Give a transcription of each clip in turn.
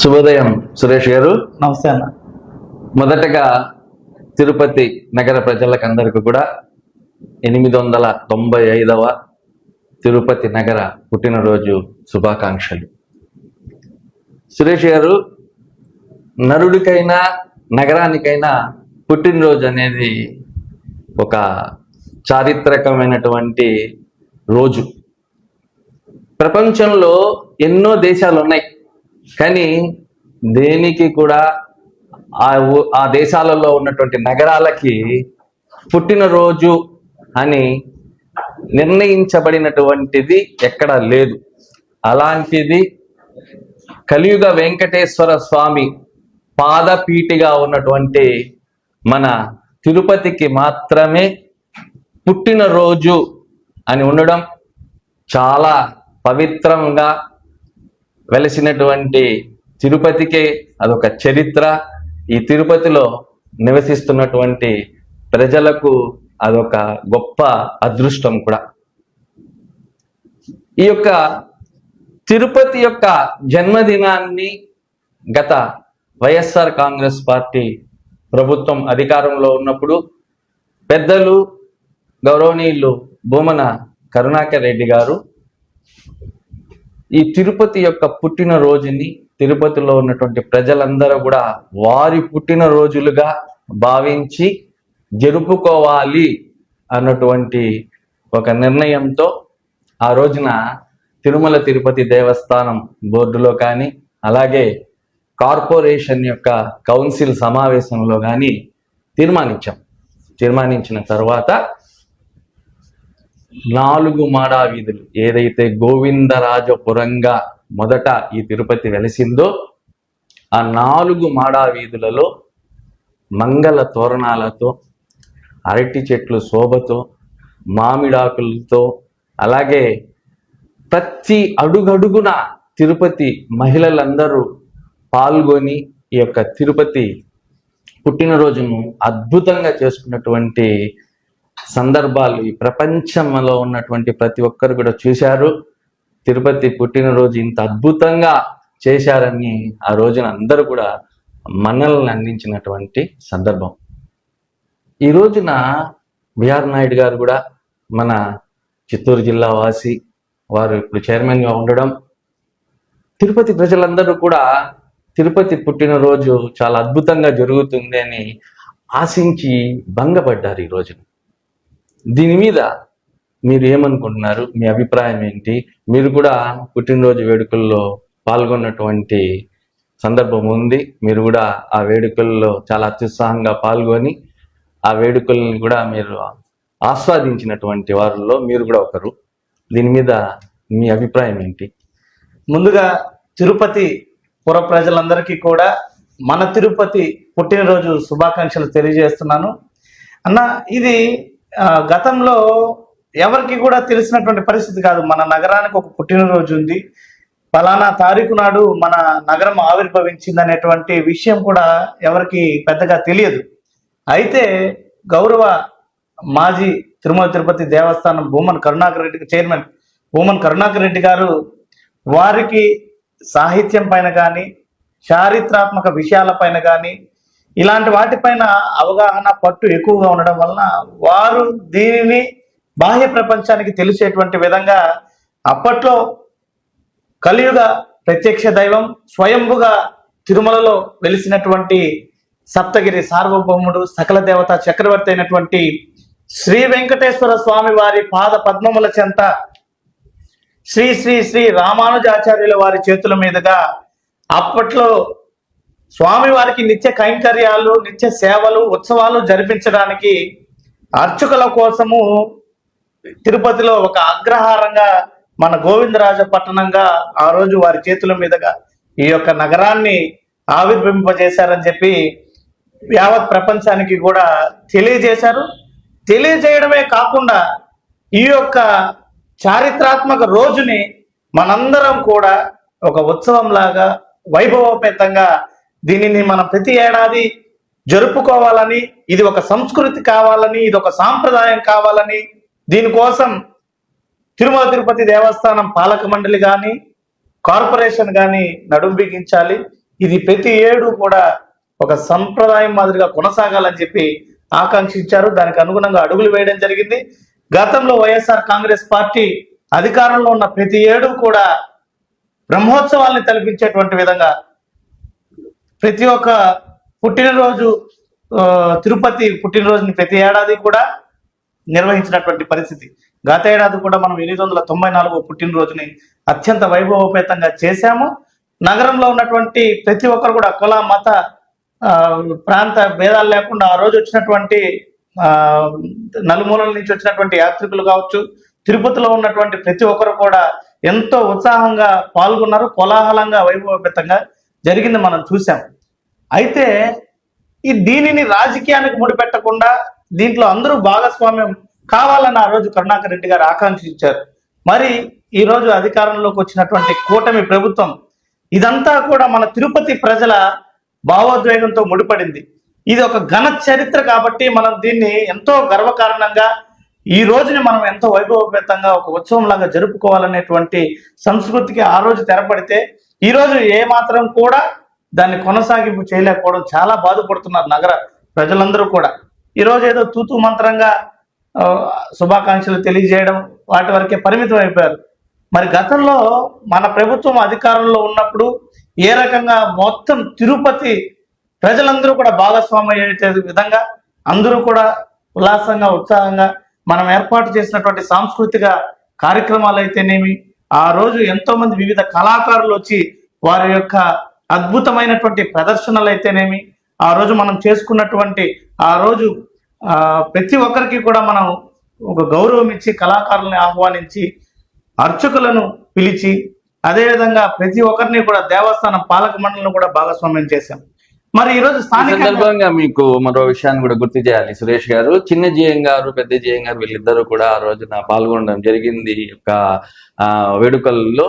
శుభోదయం సురేష్ గారు. నమస్తే అన్న. మొదటగా తిరుపతి నగర ప్రజలకు అందరికీ కూడా ఎనిమిది వందల తొంభై ఐదవ తిరుపతి నగర పుట్టినరోజు శుభాకాంక్షలు. సురేష్ గారు నరుడికైనా నగరానికైనా పుట్టినరోజు అనేది ఒక చారిత్రకమైనటువంటి రోజు. ప్రపంచంలో ఎన్నో దేశాలు ఉన్నాయి కానీ దేనికి కూడా ఆ ఆ దేశాలలో ఉన్నటువంటి నగరాలకి పుట్టినరోజు అని నిర్ణయించబడినటువంటిది ఎక్కడ లేదు. అలాంటిది కలియుగ వెంకటేశ్వర స్వామి పాదపీటిగా ఉన్నటువంటి మన తిరుపతికి మాత్రమే పుట్టినరోజు అని ఉండడం చాలా పవిత్రంగా వెలసినటువంటి తిరుపతికే అదొక చరిత్ర. ఈ తిరుపతిలో నివసిస్తున్నటువంటి ప్రజలకు అదొక గొప్ప అదృష్టం కూడా. ఈ యొక్క తిరుపతి యొక్క జన్మదినాన్ని గత వైఎస్ఆర్ కాంగ్రెస్ పార్టీ ప్రభుత్వం అధికారంలో ఉన్నప్పుడు పెద్దలు గౌరవనీయులు భూమన కరుణాకర్ రెడ్డి గారు ఈ తిరుపతి యొక్క పుట్టినరోజుని తిరుపతిలో ఉన్నటువంటి ప్రజలందరూ కూడా వారి పుట్టినరోజులుగా భావించి జరుపుకోవాలి అన్నటువంటి ఒక నిర్ణయంతో ఆ రోజున తిరుమల తిరుపతి దేవస్థానం బోర్డులో కానీ అలాగే కార్పొరేషన్ యొక్క కౌన్సిల్ సమావేశంలో కానీ తీర్మానించాం. తీర్మానించిన తర్వాత నాలుగు మాడా వీధులు. ఏదైతే గోవిందరాజపురంగా మొదట ఈ తిరుపతి వెలిసిందో ఆ నాలుగు మాడా వీధులలో మంగళ తోరణాలతో అరటి చెట్లు శోభతో మామిడాకులతో అలాగే ప్రతి అడుగడుగున తిరుపతి మహిళలందరూ పాల్గొని ఈ యొక్క తిరుపతి పుట్టినరోజును అద్భుతంగా చేసుకున్నటువంటి సందర్భాలు ఈ ప్రపంచంలో ఉన్నటువంటి ప్రతి ఒక్కరు కూడా చూశారు. తిరుపతి పుట్టినరోజు ఇంత అద్భుతంగా చేశారని ఆ రోజున అందరూ కూడా మన్నలను అందించినటువంటి సందర్భం. ఈ రోజున బిఆర్ నాయుడు గారు కూడా మన చిత్తూరు జిల్లా వాసి వారు ఇప్పుడు చైర్మన్గా ఉండడం తిరుపతి ప్రజలందరూ కూడా తిరుపతి పుట్టినరోజు చాలా అద్భుతంగా జరుగుతుంది అని ఆశించి భంగపడ్డారు ఈ రోజున. దీని మీద మీరు ఏమనుకుంటున్నారు? మీ అభిప్రాయం ఏంటి? మీరు కూడా పుట్టినరోజు వేడుకల్లో పాల్గొన్నటువంటి సందర్భం ఉంది. మీరు కూడా ఆ వేడుకల్లో చాలా అత్యుత్సాహంగా పాల్గొని ఆ వేడుకల్ని కూడా మీరు ఆస్వాదించినటువంటి వారిలో మీరు కూడా ఒకరు. దీని మీద మీ అభిప్రాయం ఏంటి? ముందుగా తిరుపతి పుర ప్రజలందరికీ కూడా మన తిరుపతి పుట్టినరోజు శుభాకాంక్షలు తెలియజేస్తున్నాను. అన్న ఇది గతంలో ఎవరికి కూడా తెలిసినటువంటి పరిస్థితి కాదు. మన నగరానికి ఒక పుట్టినరోజు ఉంది. ఫలానా తారీఖు నాడు మన నగరం ఆవిర్భవించింది అనేటువంటి విషయం కూడా ఎవరికి పెద్దగా తెలియదు. అయితే గౌరవ మాజీ తిరుమల తిరుపతి దేవస్థానం భూమన్ కరుణాకర్ రెడ్డి చైర్మన్ భూమన్ కరుణాకర్ రెడ్డి గారు వారికి సాహిత్యం పైన కానీ చారిత్రాత్మక విషయాల పైన కానీ ఇలాంటి వాటిపైన అవగాహన పట్టు ఎక్కువగా ఉండడం వలన వారు దీనిని బాహ్య ప్రపంచానికి తెలిసేటువంటి విధంగా అప్పట్లో కలియుగ ప్రత్యక్ష దైవం స్వయంభుగా తిరుమలలో వెలిసినటువంటి సప్తగిరి సార్వభౌముడు సకల దేవత చక్రవర్తి అయినటువంటి శ్రీ వెంకటేశ్వర స్వామి వారి పాద పద్మముల చెంత శ్రీ శ్రీ శ్రీ రామానుజాచార్యుల వారి చేతుల మీదుగా అప్పట్లో స్వామి వారికి నిత్య కైంకర్యాలు నిత్య సేవలు ఉత్సవాలు జరిపించడానికి అర్చకుల కోసము తిరుపతిలో ఒక అగ్రహారంగా మన గోవిందరాజ పట్టణంగా ఆ రోజు వారి చేతుల మీదుగా ఈ యొక్క నగరాన్ని ఆవిర్భింపజేశారని చెప్పి యావత్ ప్రపంచానికి కూడా తెలియజేశారు. తెలియజేయడమే కాకుండా ఈ యొక్క చారిత్రాత్మక రోజుని మనందరం కూడా ఒక ఉత్సవం లాగా వైభవోపేతంగా దీనిని మనం ప్రతి ఏడాది జరుపుకోవాలని ఇది ఒక సంస్కృతి కావాలని ఇది ఒక సాంప్రదాయం కావాలని దీనికోసం తిరుమల తిరుపతి దేవస్థానం పాలక మండలి కానీ కార్పొరేషన్ కానీ నడుం బిగించాలి. ఇది ప్రతి ఏడు కూడా ఒక సంప్రదాయం మాదిరిగా కొనసాగాలని చెప్పి ఆకాంక్షించారు. దానికి అనుగుణంగా అడుగులు వేయడం జరిగింది. గతంలో వైఎస్ఆర్ కాంగ్రెస్ పార్టీ అధికారంలో ఉన్న ప్రతి ఏడు కూడా బ్రహ్మోత్సవాల్ని తలపించేటువంటి విధంగా ప్రతి ఒక్క పుట్టినరోజు తిరుపతి పుట్టినరోజుని ప్రతి ఏడాది కూడా నిర్వహించినటువంటి పరిస్థితి. గత ఏడాది కూడా మనం ఎనిమిది వందల తొంభై నాలుగో పుట్టినరోజుని అత్యంత వైభవోపేతంగా చేశాము. నగరంలో ఉన్నటువంటి ప్రతి ఒక్కరు కూడా కుల మత ప్రాంత భేదాలు లేకుండా ఆ రోజు వచ్చినటువంటి నలుమూలల నుంచి వచ్చినటువంటి యాత్రికులు కావచ్చు తిరుపతిలో ఉన్నటువంటి ప్రతి ఒక్కరు కూడా ఎంతో ఉత్సాహంగా పాల్గొన్నారు కోలాహలంగా వైభవోపేతంగా జరిగింది మనం చూసాము అయితే ఈ దీనిని రాజకీయానికి ముడిపెట్టకుండా దీంట్లో అందరూ భాగస్వామ్యం కావాలని ఆ రోజు కరుణాకర్ రెడ్డి గారు ఆకాంక్షించారు. మరి ఈ రోజు అధికారంలోకి వచ్చినటువంటి కూటమి ప్రభుత్వం ఇదంతా కూడా మన తిరుపతి ప్రజల భావోద్వేగంతో ముడిపడింది. ఇది ఒక ఘన చరిత్ర కాబట్టి మనం దీన్ని ఎంతో గర్వకారణంగా ఈ రోజుని మనం ఎంతో వైభవపేతంగా ఒక ఉత్సవం లాగా జరుపుకోవాలనేటువంటి సంస్కృతికి ఆ రోజు తెరపడితే ఈ రోజు ఏ మాత్రం కూడా దాన్ని కొనసాగింపు చేయలేకపోవడం చాలా బాధపడుతున్నారు నగర ప్రజలందరూ కూడా. ఈరోజు ఏదో తూతు మంత్రంగా శుభాకాంక్షలు తెలియజేయడం వాటి వరకే పరిమితం అయిపోయారు. మరి గతంలో మన ప్రభుత్వం అధికారంలో ఉన్నప్పుడు ఏ రకంగా మొత్తం తిరుపతి ప్రజలందరూ కూడా భాగస్వామ్యం అయ్యే విధంగా అందరూ కూడా ఉల్లాసంగా ఉత్సాహంగా మనం ఏర్పాటు చేసినటువంటి సాంస్కృతిక కార్యక్రమాలు అయితేనేమి ఆ రోజు ఎంతో మంది వివిధ కళాకారులు వచ్చి వారి యొక్క అద్భుతమైనటువంటి ప్రదర్శనలు అయితేనేమి ఆ రోజు మనం చేసుకున్నటువంటి ఆ రోజు ఆ, ప్రతి ఒక్కరికి కూడా మనం ఒక గౌరవం ఇచ్చి కళాకారుల్ని ఆహ్వానించి అర్చకులను పిలిచి అదేవిధంగా ప్రతి ఒక్కరిని కూడా దేవస్థానం పాలక మండలిని కూడా భాగస్వామ్యం చేశాం. మరి ఈరోజు ఈ స్థానిక సందర్భంగా మీకు మరో విషయాన్ని కూడా గుర్తు చేయాలి. సురేష్ గారు చిన్న జీఎం గారు పెద్ద జీఎం గారు వీళ్ళిద్దరూ కూడా ఆ రోజున పాల్గొనడం జరిగింది. యొక్క ఆ, వేడుకల్లో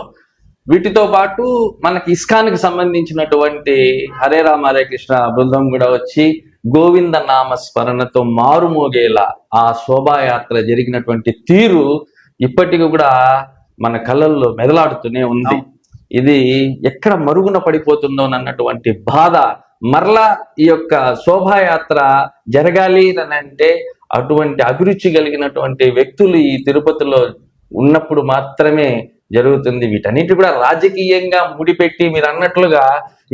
వీటితో పాటు మనకి ఇస్కాన్కి సంబంధించినటువంటి హరే రామ హరే కృష్ణ బృందం కూడా వచ్చి గోవింద నామ స్మరణతో మారుమోగేలా ఆ శోభాయాత్ర జరిగినటువంటి తీరు ఇప్పటికి కూడా మన కళ్ళల్లో మెదలాడుతూనే ఉంది. ఇది ఎక్కడ మరుగున పడిపోతుందో అన్నటువంటి బాధ. మరలా ఈ యొక్క శోభాయాత్ర జరగాలి అని అంటే అటువంటి అభిరుచి కలిగినటువంటి వ్యక్తులు ఈ తిరుపతిలో ఉన్నప్పుడు మాత్రమే జరుగుతుంది. వీటన్నిటి కూడా రాజకీయంగా ముడిపెట్టి మీరు అన్నట్లుగా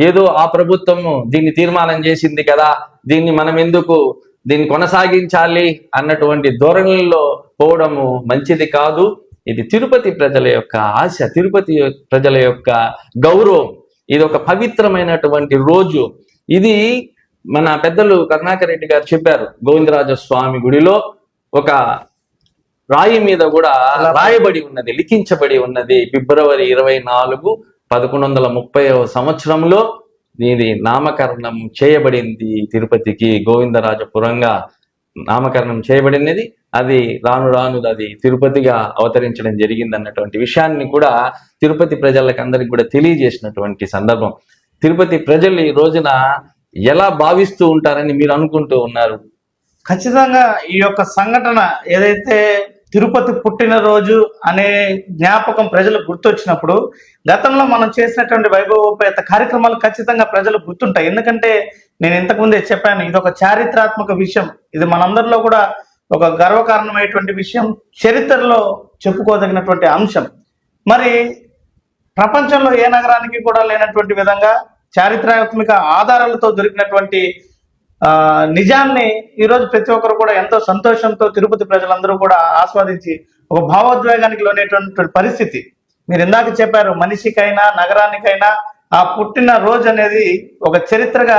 ఏదో ఆ ప్రభుత్వము దీన్ని తీర్మానం చేసింది కదా దీన్ని మనం ఎందుకు దీన్ని కొనసాగించాలి అన్నటువంటి ధోరణుల్లో పోవడము మంచిది కాదు. ఇది తిరుపతి ప్రజల యొక్క ఆశ తిరుపతి ప్రజల యొక్క గౌరవం. ఇది ఒక పవిత్రమైనటువంటి రోజు. ఇది మన పెద్దలు కరుణాకర్ రెడ్డి గారు చెప్పారు గోవిందరాజ స్వామి గుడిలో ఒక రాయి మీద కూడా రాయబడి ఉన్నది లిఖించబడి ఉన్నది. ఫిబ్రవరి ఇరవై నాలుగు పదకొండు వందల ముప్పై సంవత్సరంలో దీని నామకరణం చేయబడింది తిరుపతికి గోవిందరాజపురంగా. నామకరణం చేయబడినది అది రాను రాను అది తిరుపతిగా అవతరించడం జరిగింది అన్నటువంటి విషయాన్ని కూడా తిరుపతి ప్రజలకు అందరికి కూడా తెలియజేసినటువంటి సందర్భం. తిరుపతి ప్రజలు ఈ రోజున ఎలా భావిస్తూ ఉంటారని మీరు అనుకుంటూ ఉన్నారు? ఖచ్చితంగా ఈ యొక్క సంఘటన ఏదైతే తిరుపతి పుట్టినరోజు అనే జ్ఞాపకం ప్రజలకు గుర్తొచ్చినప్పుడు గతంలో మనం చేసినటువంటి వైభవోపేత కార్యక్రమాలు ఖచ్చితంగా ప్రజలు గుర్తుంటాయి. ఎందుకంటే నేను ఇంతకుముందే చెప్పాను ఇది ఒక చారిత్రాత్మక విషయం. ఇది మనందరిలో కూడా ఒక గర్వకారణమైనటువంటి విషయం చరిత్రలో చెప్పుకోదగినటువంటి అంశం. మరి ప్రపంచంలో ఏ నగరానికి కూడా లేనటువంటి విధంగా చారిత్రాత్మక ఆధారాలతో దొరికినటువంటి నిజాన్ని ఈరోజు ప్రతి ఒక్కరు కూడా ఎంతో సంతోషంతో తిరుపతి ప్రజలందరూ కూడా ఆస్వాదించి ఒక భావోద్వేగానికి లోనేటువంటి పరిస్థితి. మీరు ఇందాక చెప్పారు మనిషికైనా నగరానికైనా ఆ పుట్టిన రోజు అనేది ఒక చరిత్రగా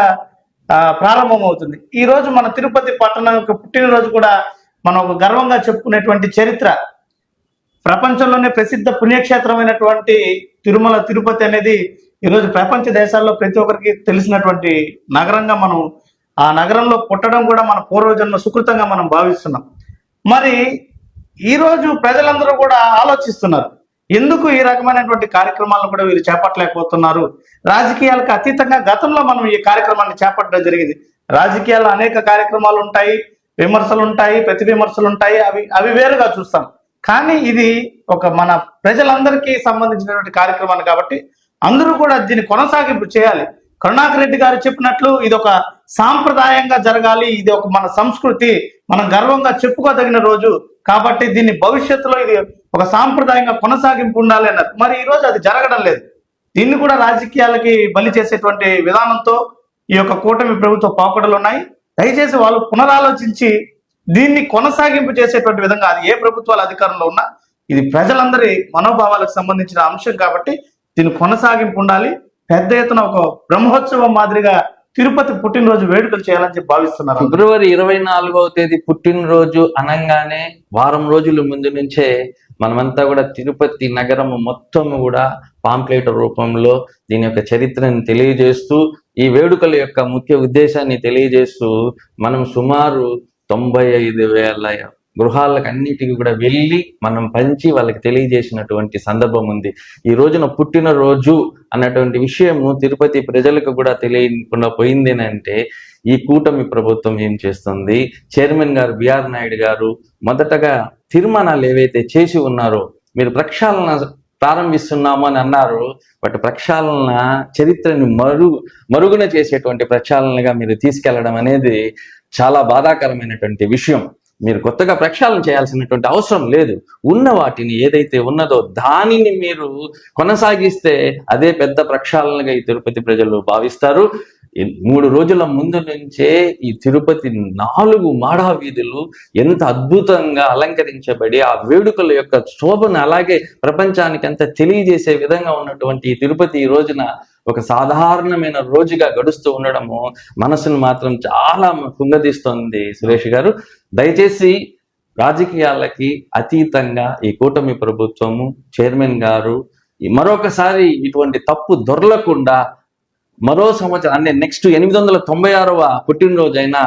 ప్రారంభమవుతుంది. ఈ రోజు మన తిరుపతి పట్టణం యొక్క పుట్టినరోజు కూడా మనం ఒక గర్వంగా చెప్పుకునేటువంటి చరిత్ర. ప్రపంచంలోనే ప్రసిద్ధ పుణ్యక్షేత్రమైనటువంటి తిరుమల తిరుపతి అనేది ఈరోజు ప్రపంచ దేశాల్లో ప్రతి ఒక్కరికి తెలిసినటువంటి నగరంగా మనం ఆ నగరంలో పుట్టడం కూడా మన పూర్వజన్మ సుకృతంగా మనం భావిస్తున్నాం. మరి ఈరోజు ప్రజలందరూ కూడా ఆలోచిస్తున్నారు. ఎందుకు ఈ రకమైనటువంటి కార్యక్రమాలను కూడా వీరు చేపట్టలేకపోతున్నారు? రాజకీయాలకు అతీతంగా గతంలో మనం ఈ కార్యక్రమాన్ని చేపట్టడం జరిగింది. రాజకీయాల్లో అనేక కార్యక్రమాలు ఉంటాయి విమర్శలు ఉంటాయి ప్రతి విమర్శలు ఉంటాయి అవి అవి వేరుగా చూస్తాం. కానీ ఇది ఒక మన ప్రజలందరికీ సంబంధించినటువంటి కార్యక్రమాన్ని కాబట్టి అందరూ కూడా దీన్ని కొనసాగింపు చేయాలి. కరుణాకర్ రెడ్డి గారు చెప్పినట్లు ఇది ఒక సాంప్రదాయంగా జరగాలి. ఇది ఒక మన సంస్కృతి. మనం గర్వంగా చెప్పుకోదగిన రోజు. కాబట్టి దీన్ని భవిష్యత్తులో ఇది ఒక సాంప్రదాయంగా కొనసాగింపు ఉండాలి అన్నారు. మరి ఈ రోజు అది జరగడం లేదు. దీన్ని కూడా రాజకీయాలకి బలి చేసేటువంటి విధానంతో ఈ యొక్క కూటమి ప్రభుత్వ పాపడలు ఉన్నాయి. దయచేసి వాళ్ళు పునరాలోచించి దీన్ని కొనసాగింపు చేసేటువంటి విధంగా అది ఏ ప్రభుత్వాల అధికారంలో ఉన్నా ఇది ప్రజలందరి మనోభావాలకు సంబంధించిన అంశం కాబట్టి దీని కొనసాగింపు ఉండాలి. పెద్ద ఎత్తున ఒక బ్రహ్మోత్సవం మాదిరిగా తిరుపతి పుట్టినరోజు వేడుకలు చేయాలని చెప్పి భావిస్తున్నారు ఫిబ్రవరి ఇరవై నాలుగవ తేదీ పుట్టినరోజు అనగానే వారం రోజుల ముందు నుంచే మనమంతా కూడా తిరుపతి నగరం మొత్తం కూడా పాంప్లెట్ రూపంలో దీని యొక్క చరిత్రను తెలియజేస్తూ ఈ వేడుకల యొక్క ముఖ్య ఉద్దేశాన్ని తెలియజేస్తూ మనం సుమారు తొంభై ఐదు వేల గృహాలకు అన్నిటికీ కూడా వెళ్ళి మనం పంచి వాళ్ళకి తెలియజేసినటువంటి సందర్భం ఉంది. ఈ రోజున పుట్టినరోజు అన్నటువంటి విషయము తిరుపతి ప్రజలకు కూడా తెలియకుండా పోయింది అంటే ఈ కూటమి ప్రభుత్వం ఏం చేస్తుంది? చైర్మన్ గారు బిఆర్ నాయుడు గారు మొదటగా తీర్మానాలు ఏవైతే చేసి ఉన్నారో మీరు ప్రక్షాళన ప్రారంభిస్తున్నాము అని అన్నారు. బట్ ప్రక్షాళన చరిత్రని మరుగు మరుగున చేసేటువంటి ప్రక్షాళనగా మీరు తీసుకెళ్ళడం అనేది చాలా బాధాకరమైనటువంటి విషయం. మీరు కొత్తగా ప్రక్షాళన చేయాల్సినటువంటి అవసరం లేదు. ఉన్న వాటిని ఏదైతే ఉన్నదో దానిని మీరు కొనసాగిస్తే అదే పెద్ద ప్రక్షాళనగా ఈ తిరుపతి ప్రజలు భావిస్తారు. మూడు రోజుల ముందు నుంచే ఈ తిరుపతి నాలుగు మాడా వీధులు ఎంత అద్భుతంగా అలంకరించబడి ఆ వేడుకల యొక్క శోభను అలాగే ప్రపంచానికి ఎంత తెలియజేసే విధంగా ఉన్నటువంటి ఈ తిరుపతి ఈ రోజున ఒక సాధారణమైన రోజుగా గడుస్తూ ఉండడము మనసును మాత్రం చాలా కుంగదీస్తోంది సురేష్ గారు. దయచేసి రాజకీయాలకి అతీతంగా ఈ కూటమి ప్రభుత్వము చైర్మన్ గారు ఈ మరొకసారి ఇటువంటి తప్పు దొరలకుండా మరో సంవత్సరం అంటే నెక్స్ట్ ఎనిమిది వందల తొంభై ఆరవ పుట్టినరోజు అయినా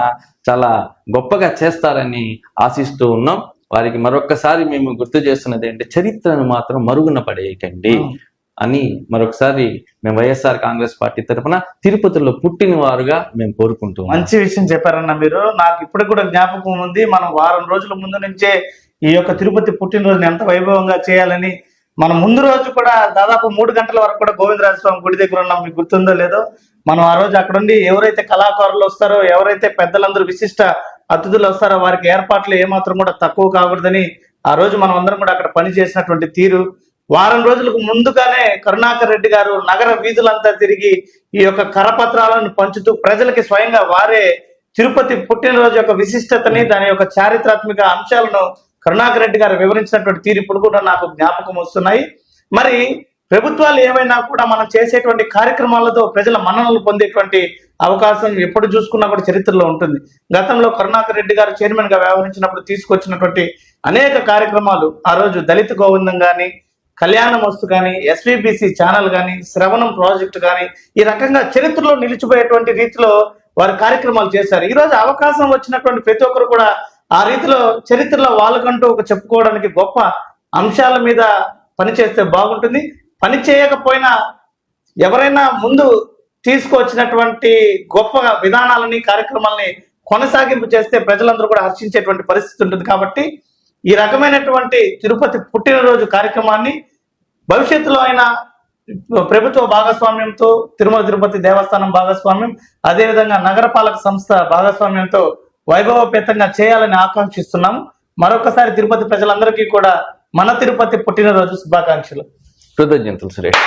చాలా గొప్పగా చేస్తారని ఆశిస్తూ ఉన్నాం. వారికి మరొకసారి మేము గుర్తు చేస్తున్నది అంటే చరిత్రను మాత్రం మరుగున పడేయకండి అని మరొకసారి మేము వైఎస్ఆర్ కాంగ్రెస్ పార్టీ తరఫున తిరుపతిలో పుట్టిన వారుగా మేము కోరుకుంటున్నాం మంచి విషయం చెప్పారన్న మీరు. నాకు ఇప్పుడు కూడా జ్ఞాపకం ఉంది. మనం వారం రోజుల ముందు నుంచే ఈ యొక్క తిరుపతి పుట్టినరోజుని ఎంత వైభవంగా చేయాలని మనం ముందు రోజు కూడా దాదాపు మూడు గంటల వరకు కూడా గోవిందరాజ స్వామి గుడి దగ్గర ఉన్నాం. మీకు గుర్తుందో లేదో మనం ఆ రోజు అక్కడుండి ఎవరైతే కళాకారులు వస్తారో ఎవరైతే పెద్దలందరూ విశిష్ట అతిథులు వస్తారో వారికి ఏర్పాట్లు ఏమాత్రం కూడా తక్కువ కాకూడదని ఆ రోజు మనం అందరం కూడా అక్కడ పని చేసినటువంటి తీరు. వారం రోజులకు ముందుగానే కరుణాకర్ రెడ్డి గారు నగర వీధులంతా తిరిగి ఈ యొక్క కరపత్రాలను పంచుతూ ప్రజలకి స్వయంగా వారే తిరుపతి పుట్టినరోజు యొక్క విశిష్టతని దాని యొక్క చారిత్రాత్మక అంశాలను కరుణాకర్ రెడ్డి గారు వివరించినటువంటి తీరు ఇప్పుడు కూడా నాకు జ్ఞాపకం వస్తున్నాయి. మరి ప్రభుత్వాలు ఏమైనా కూడా మనం చేసేటువంటి కార్యక్రమాలతో ప్రజల మన్ననలు పొందేటువంటి అవకాశం ఎప్పుడు చూసుకున్నా కూడా చరిత్రలో ఉంటుంది. గతంలో కరుణాకర్ రెడ్డి గారు చైర్మన్గా వ్యవహరించినప్పుడు తీసుకొచ్చినటువంటి అనేక కార్యక్రమాలు ఆ రోజు దళిత గోవిందం కానీ కళ్యాణం వస్తు కానీ ఎస్విబిసి ఛానల్ కానీ శ్రవణం ప్రాజెక్ట్ కానీ ఈ రకంగా చరిత్రలో నిలిచిపోయేటువంటి రీతిలో వారు కార్యక్రమాలు చేశారు. ఈ రోజు అవకాశం వచ్చినటువంటి ప్రతి ఒక్కరు కూడా ఆ రీతిలో చరిత్రలో వాళ్ళకంటూ ఒక చెప్పుకోవడానికి గొప్ప అంశాల మీద పనిచేస్తే బాగుంటుంది. పని చేయకపోయినా ఎవరైనా ముందు తీసుకొచ్చినటువంటి గొప్ప విధానాలని కార్యక్రమాలని కొనసాగింపు చేస్తే ప్రజలందరూ కూడా హర్షించేటువంటి పరిస్థితి ఉంటుంది కాబట్టి ఈ రకమైనటువంటి తిరుపతి పుట్టినరోజు కార్యక్రమాన్ని భవిష్యత్తులో అయినా ప్రభుత్వ భాగస్వామ్యంతో తిరుమల తిరుపతి దేవస్థానం భాగస్వామ్యం అదేవిధంగా నగరపాలక సంస్థ భాగస్వామ్యంతో వైభవపేతంగా చేయాలని ఆకాంక్షిస్తున్నాం. మరొకసారి తిరుపతి ప్రజలందరికీ కూడా మన తిరుపతి పుట్టినరోజు శుభాకాంక్షలు. కృతజ్ఞతలు సురేష్